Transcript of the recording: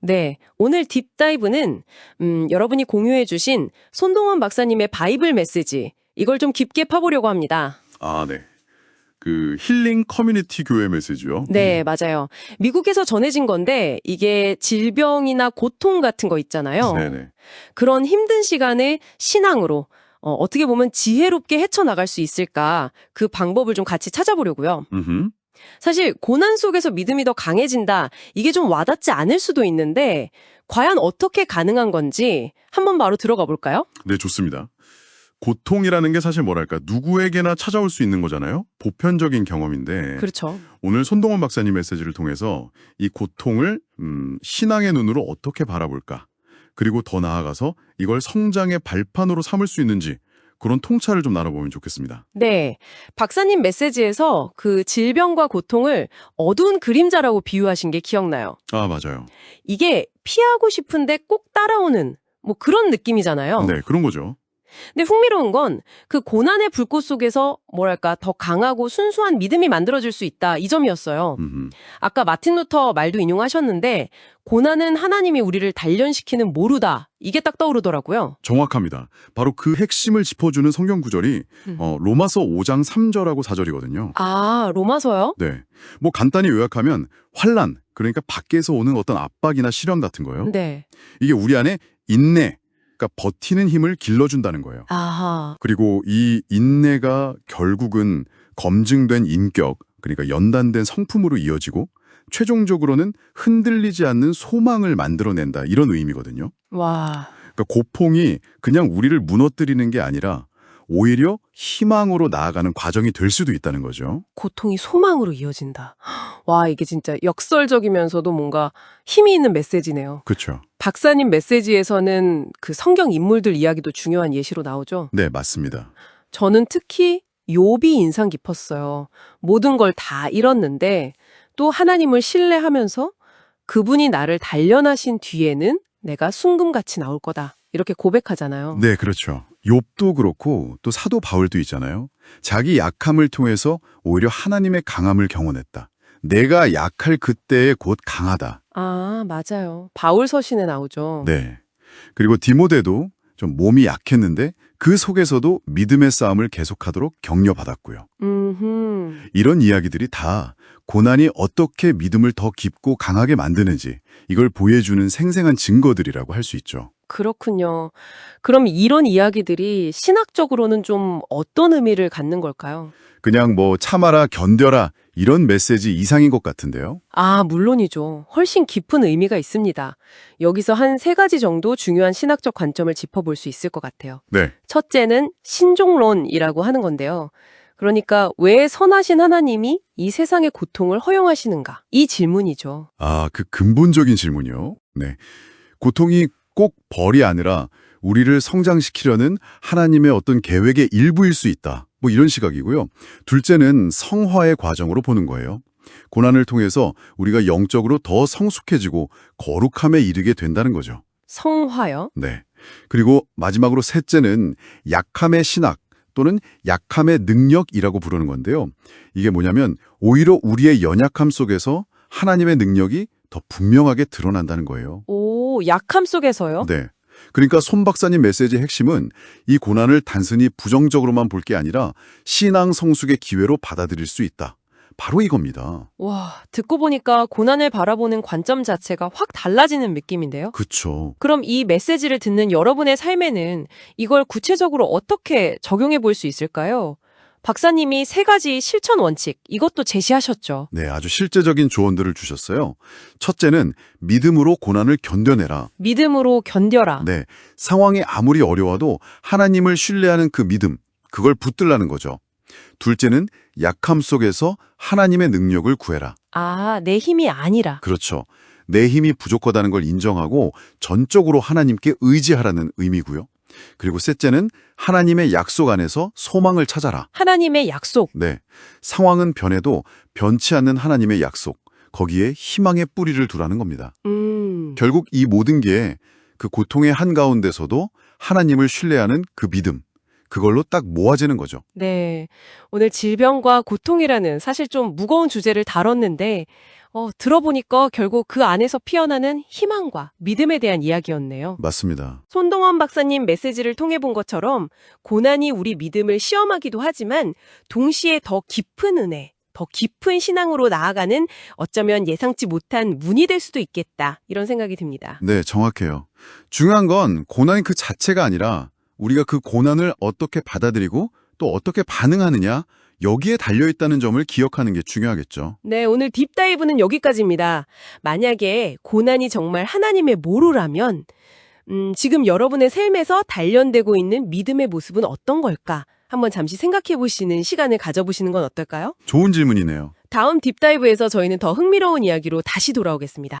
네, 오늘 딥다이브는 음, 여러분이 공유해 주신 손동원 박사님의 바이블 메시지 이걸 좀 깊게 파보려고 합니다. 아, 네. 그 힐링 커뮤니티 교회 메시지요. 네, 맞아요. 미국에서 전해진 건데 이게 질병이나 고통 같은 거 있잖아요. 네네. 그런 힘든 시간을 신앙으로 어, 어떻게 보면 지혜롭게 헤쳐나갈 수 있을까 그 방법을 좀 같이 찾아보려고요. 음흠. 사실 고난 속에서 믿음이 더 강해진다. 이게 좀 와닿지 않을 수도 있는데 과연 어떻게 가능한 건지 한번 바로 들어가 볼까요? 네, 좋습니다. 고통이라는 게 사실 뭐랄까 누구에게나 찾아올 수 있는 거잖아요. 보편적인 경험인데 그렇죠. 오늘 손동원 박사님 메시지를 통해서 이 고통을 음, 신앙의 눈으로 어떻게 바라볼까 그리고 더 나아가서 이걸 성장의 발판으로 삼을 수 있는지 그런 통찰을 좀 나눠보면 좋겠습니다. 네. 박사님 메시지에서 그 질병과 고통을 어두운 그림자라고 비유하신 게 기억나요. 아 맞아요. 이게 피하고 싶은데 꼭 따라오는 뭐 그런 느낌이잖아요. 네 그런 거죠. 근데 흥미로운 건 그 고난의 불꽃 속에서 뭐랄까 더 강하고 순수한 믿음이 만들어질 수 있다 이 점이었어요. 음흠. 아까 마틴 루터 말도 인용하셨는데 고난은 하나님이 우리를 단련시키는 모루다 이게 딱 떠오르더라고요. 정확합니다. 바로 그 핵심을 짚어주는 성경 구절이 음. 어, 로마서 5장 3절하고 4절이거든요. 아 로마서요? 네. 뭐 간단히 요약하면 환란, 그러니까 밖에서 오는 어떤 압박이나 시련 같은 거요. 네. 이게 우리 안에 인내, 그러니까 버티는 힘을 길러준다는 거예요. 아하. 그리고 이 인내가 결국은 검증된 인격, 그러니까 연단된 성품으로 이어지고 최종적으로는 흔들리지 않는 소망을 만들어낸다 이런 의미거든요. 와. 그러니까 고통이 그냥 우리를 무너뜨리는 게 아니라 오히려 희망으로 나아가는 과정이 될 수도 있다는 거죠. 고통이 소망으로 이어진다. 와 이게 진짜 역설적이면서도 뭔가 힘이 있는 메시지네요. 그렇죠. 박사님 메시지에서는 그 성경 인물들 이야기도 중요한 예시로 나오죠. 네, 맞습니다. 저는 특히 욥이 인상 깊었어요. 모든 걸 다 잃었는데 또 하나님을 신뢰하면서 그분이 나를 단련하신 뒤에는 내가 순금같이 나올 거다. 이렇게 고백하잖아요. 네, 그렇죠. 욥도 그렇고 또 사도 바울도 있잖아요. 자기 약함을 통해서 오히려 하나님의 강함을 경험했다. 내가 약할 그때에 곧 강하다. 아, 맞아요. 바울 서신에 나오죠. 네. 그리고 디모데도 좀 몸이 약했는데 그 속에서도 믿음의 싸움을 계속하도록 격려받았고요. 음흠. 이런 이야기들이 다 고난이 어떻게 믿음을 더 깊고 강하게 만드는지 이걸 보여주는 생생한 증거들이라고 할 수 있죠. 그렇군요. 그럼 이런 이야기들이 신학적으로는 좀 어떤 의미를 갖는 걸까요? 그냥 뭐 참아라, 견뎌라 이런 메시지 이상인 것 같은데요. 아, 물론이죠. 훨씬 깊은 의미가 있습니다. 여기서 한 세 가지 정도 중요한 신학적 관점을 짚어볼 수 있을 것 같아요. 네. 첫째는 신종론이라고 하는 건데요. 그러니까 왜 선하신 하나님이 이 세상의 고통을 허용하시는가? 이 질문이죠. 아, 그 근본적인 질문이요. 네. 고통이 꼭 벌이 아니라 우리를 성장시키려는 하나님의 어떤 계획의 일부일 수 있다. 뭐 이런 시각이고요. 둘째는 성화의 과정으로 보는 거예요. 고난을 통해서 우리가 영적으로 더 성숙해지고 거룩함에 이르게 된다는 거죠. 성화요? 네. 그리고 마지막으로 셋째는 약함의 신학 또는 약함의 능력이라고 부르는 건데요. 이게 뭐냐면 오히려 우리의 연약함 속에서 하나님의 능력이 더 분명하게 드러난다는 거예요. 오, 약함 속에서요? 네. 그러니까 손 박사님 메시지의 핵심은 이 고난을 단순히 부정적으로만 볼 게 아니라 신앙 성숙의 기회로 받아들일 수 있다. 바로 이겁니다. 와, 듣고 보니까 고난을 바라보는 관점 자체가 확 달라지는 느낌인데요? 그쵸. 그럼 이 메시지를 듣는 여러분의 삶에는 이걸 구체적으로 어떻게 적용해 볼 수 있을까요? 박사님이 세 가지 실천 원칙, 이것도 제시하셨죠. 네, 아주 실제적인 조언들을 주셨어요. 첫째는 믿음으로 고난을 견뎌내라. 믿음으로 견뎌라. 네, 상황이 아무리 어려워도 하나님을 신뢰하는 그 믿음, 그걸 붙들라는 거죠. 둘째는 약함 속에서 하나님의 능력을 구해라. 아, 내 힘이 아니라. 그렇죠. 내 힘이 부족하다는 걸 인정하고 전적으로 하나님께 의지하라는 의미고요. 그리고 셋째는 하나님의 약속 안에서 소망을 찾아라. 하나님의 약속. 네, 상황은 변해도 변치 않는 하나님의 약속, 거기에 희망의 뿌리를 두라는 겁니다. 음. 결국 이 모든 게 그 고통의 한가운데서도 하나님을 신뢰하는 그 믿음, 그걸로 딱 모아지는 거죠. 네. 오늘 질병과 고통이라는 사실 좀 무거운 주제를 다뤘는데, 어, 들어보니까 결국 그 안에서 피어나는 희망과 믿음에 대한 이야기였네요. 맞습니다. 손동원 박사님 메시지를 통해 본 것처럼 고난이 우리 믿음을 시험하기도 하지만 동시에 더 깊은 은혜, 더 깊은 신앙으로 나아가는 어쩌면 예상치 못한 문이 될 수도 있겠다. 이런 생각이 듭니다. 네, 정확해요. 중요한 건 고난이 그 자체가 아니라 우리가 그 고난을 어떻게 받아들이고 또 어떻게 반응하느냐 여기에 달려 있다는 점을 기억하는 게 중요하겠죠. 네, 오늘 딥다이브는 여기까지입니다. 만약에 고난이 정말 하나님의 모로라면, 음, 지금 여러분의 삶에서 단련되고 있는 믿음의 모습은 어떤 걸까? 한번 잠시 생각해 보시는 시간을 가져보시는 건 어떨까요? 좋은 질문이네요. 다음 딥다이브에서 저희는 더 흥미로운 이야기로 다시 돌아오겠습니다.